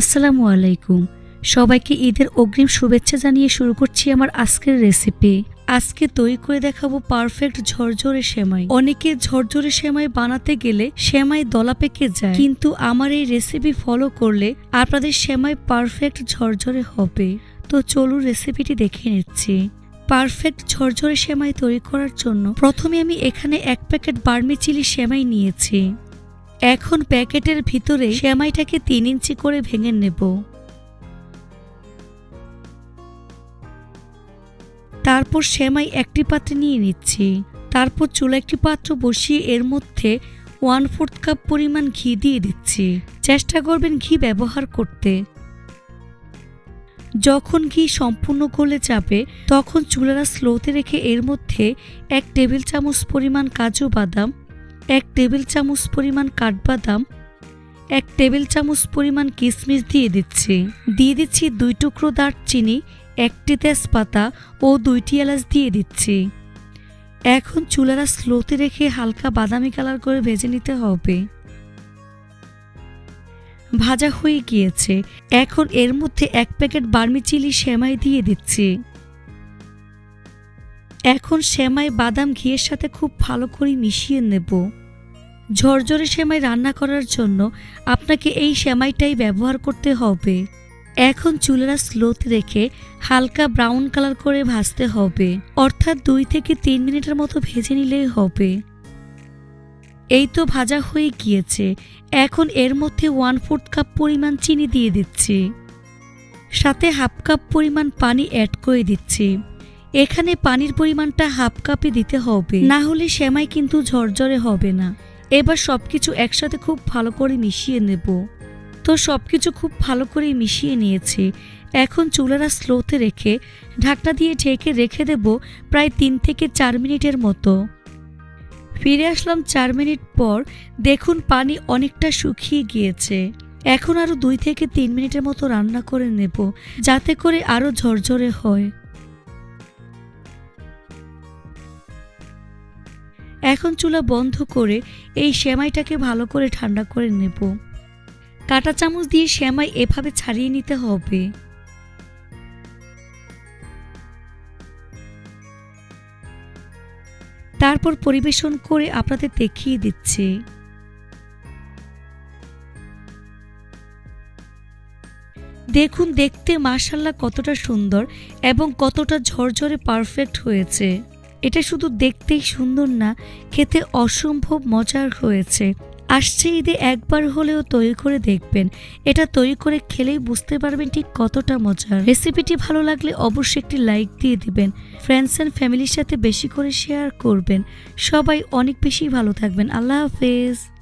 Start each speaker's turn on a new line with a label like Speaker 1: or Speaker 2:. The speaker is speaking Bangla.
Speaker 1: আসসালামু আলাইকুম। সবাইকে ঈদের অগ্রিম শুভেচ্ছা জানিয়ে শুরু করছি আমার আজকের রেসিপি আজকে তৈরি করে দেখাবো পারফেক্ট ঝরঝরে সেমাই। অনেকে ঝরঝরে সেমাই বানাতে গেলে সেমাই দলা পেকে যায়। কিন্তু আমার এই রেসিপি ফলো করলে আপনাদের সেমাই পারফেক্ট ঝরঝরে হবে। তো চলুন রেসিপিটি দেখে নিচ্ছি। পারফেক্ট ঝরঝরে সেমাই তৈরি করার জন্য প্রথমে আমি এখানে এক প্যাকেট বার্মি চিলি সেমাই নিয়েছি। এখন প্যাকেটের ভিতরে সেমাইটাকে তিন ইঞ্চি করে ভেঙে নেব। তারপর সেমাই একটি পাত্রে নিয়ে নিচ্ছি। তারপর চুলা একটি পাত্র বসিয়ে এর মধ্যে ওয়ান ফোর্থ কাপ পরিমাণ ঘি দিয়ে দিচ্ছি। চেষ্টা করবেন ঘি ব্যবহার করতে। যখন ঘি সম্পূর্ণ গলে যাবে, তখন চুলারা স্লোতে রেখে এর মধ্যে এক টেবিল চামচ পরিমাণ কাজু বাদাম এক টেবিল চামচ পরিমাণ কাঠবাদাম, এক টেবিল চামচ পরিমাণ কিশমিশ দিয়ে দিচ্ছি। দিয়ে দিচ্ছি দুই টুকরো দারচিনি, একটি তেজপাতা ও দুইটি এলাচ দিয়ে দিচ্ছি। এখন চুলারা স্লোতে রেখে হালকা বাদামি কালার করে ভেজে নিতে হবে। ভাজা হয়ে গিয়েছে। এখন এর মধ্যে এক প্যাকেট বার্মি চিলি সেমাই দিয়ে দিচ্ছি। এখন সেমাই বাদাম ঘিয়ের সাথে খুব ভালো করে মিশিয়ে নেব। ঝরঝরে সেমাই রান্না করার জন্য আপনাকে এই সেমাইটাই ব্যবহার করতে হবে। এখন চুলারা স্লোতে রেখে হালকা ব্রাউন কালার করে ভাজতে হবে। অর্থাৎ দুই থেকে তিন মিনিটের মতো ভেজে নিলেই হবে। এই তো ভাজা হয়ে গিয়েছে। এখন এর মধ্যে ওয়ান ফোর্থ কাপ পরিমাণ চিনি দিয়ে দিচ্ছি। সাথে হাফ কাপ পরিমাণ পানি অ্যাড করে দিচ্ছি। এখানে পানির পরিমাণটা হাফ কাপে দিতে হবে। না হলে সেমাই কিন্তু ঝরঝরে হবে না। এবার সবকিছু একসাথে খুব ভালো করে মিশিয়ে নেব। তো সবকিছু খুব ভালো করে মিশিয়ে নিয়েছি। এখন চুলারা স্লোতে রেখে ঢাকনা দিয়ে ঢেকে রেখে দেব প্রায় তিন থেকে চার মিনিটের মতো। ফিরে আসলাম চার মিনিট পর দেখুন পানি অনেকটা শুকিয়ে গিয়েছে। এখন আরও দুই থেকে তিন মিনিটের মতো রান্না করে নেব, যাতে করে আরও ঝরঝরে হয়। এখন চুলা বন্ধ করে এই সেমাইটাকে ভালো করে ঠান্ডা করে নেব। কাঁটা চামচ দিয়ে সেমাই এভাবে ছাড়িয়ে নিতে হবে। তারপর পরিবেশন করে আপনাদের দেখিয়ে দিচ্ছি। দেখুন, দেখতে মাশাল্লাহ কতটা সুন্দর এবং কতটা ঝরঝরে পারফেক্ট হয়েছে। এটা শুধু দেখতেই সুন্দর না, খেতে অসম্ভব মজার হয়েছে। আসছে ঈদে একবার হলেও তৈরি করে দেখবেন। এটা তৈরি করে খেলেই বুঝতে পারবেন ঠিক কতটা মজার। রেসিপিটি ভালো লাগলে অবশ্যই একটি লাইক দিয়ে দিবেন। ফ্রেন্ডস অ্যান্ড ফ্যামিলির সাথে বেশি করে শেয়ার করবেন। সবাই অনেক বেশি ভালো থাকবেন। আল্লাহ হাফেজ।